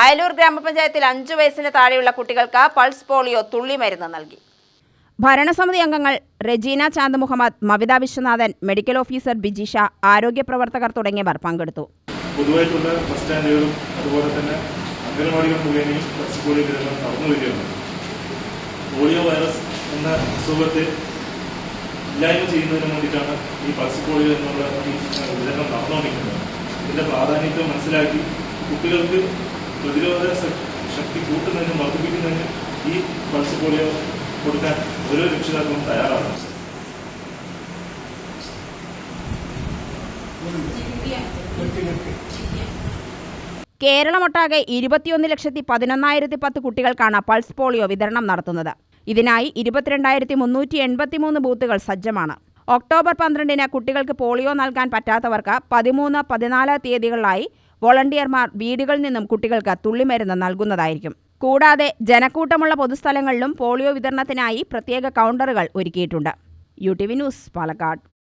അയലൂർ ഗ്രാമപഞ്ചായത്തിൽ അഞ്ചു വയസ്സിന് താഴെയുള്ള കുട്ടികൾക്ക് പൾസ് പോളിയോ തുള്ളിമരുന്ന് നൽകി. ഭരണസമിതി അംഗങ്ങൾ റെജീന ചാന്ദ് മുഹമ്മദ് മവിത വിശ്വനാഥൻ മെഡിക്കൽ ഓഫീസർ ബിജിഷ ആരോഗ്യ പ്രവർത്തകർ തുടങ്ങിയവർ പങ്കെടുത്തു. പൊതുവായിട്ടുള്ള ബസ് സ്റ്റാൻഡുകളും അതുപോലെ തന്നെ അംഗനവാടികൾ മുഖേനയും പൾസ് പോളിയോ വിതരണം നടന്നു വരികയാണ്. പോളിയോ വൈറസ് എന്ന അസുഖത്തെ ഇല്ലായ്മ ചെയ്യുന്നതിന് വേണ്ടിയിട്ടാണ് ഈ പൾസ് പോളിയോ എന്നുള്ള ഈ വിതരണം നടന്നുകൊണ്ടിരിക്കുന്നത്. ഇതിന്റെ പ്രാധാന്യത്തെ മനസ്സിലാക്കി കുട്ടികൾക്ക് പ്രതിരോധ ശക്തി കൂട്ടുന്നതിനും വർദ്ധിപ്പിക്കുന്നതിനും ഈ പൾസ് പോളിയോ കൊടുക്കാൻ ഓരോ രക്ഷിതാക്കളും തയ്യാറാണ്. കേരളമൊട്ടാകെ ഇരുപത്തിയൊന്ന് ലക്ഷത്തി പതിനൊന്നായിരത്തി പത്ത് കുട്ടികൾക്കാണ് പൾസ് പോളിയോ വിതരണം നടത്തുന്നത്. ഇതിനായി ഇരുപത്തിരണ്ടായിരത്തി മുന്നൂറ്റി എൺപത്തിമൂന്ന് ബൂത്തുകൾ സജ്ജമാണ്. ഒക്ടോബർ പന്ത്രണ്ടിന് കുട്ടികൾക്ക് പോളിയോ നൽകാൻ പറ്റാത്തവർക്ക് പതിമൂന്ന് പതിനാല് തീയതികളിലായി വോളണ്ടിയർമാർ വീടുകളിൽ നിന്നും കുട്ടികൾക്ക് തുള്ളിമരുന്ന് നൽകുന്നതായിരിക്കും. കൂടാതെ ജനക്കൂട്ടമുള്ള പൊതുസ്ഥലങ്ങളിലും പോളിയോ വിതരണത്തിനായി പ്രത്യേക കൗണ്ടറുകൾ ഒരുക്കിയിട്ടുണ്ട്. U T V news Palakkad.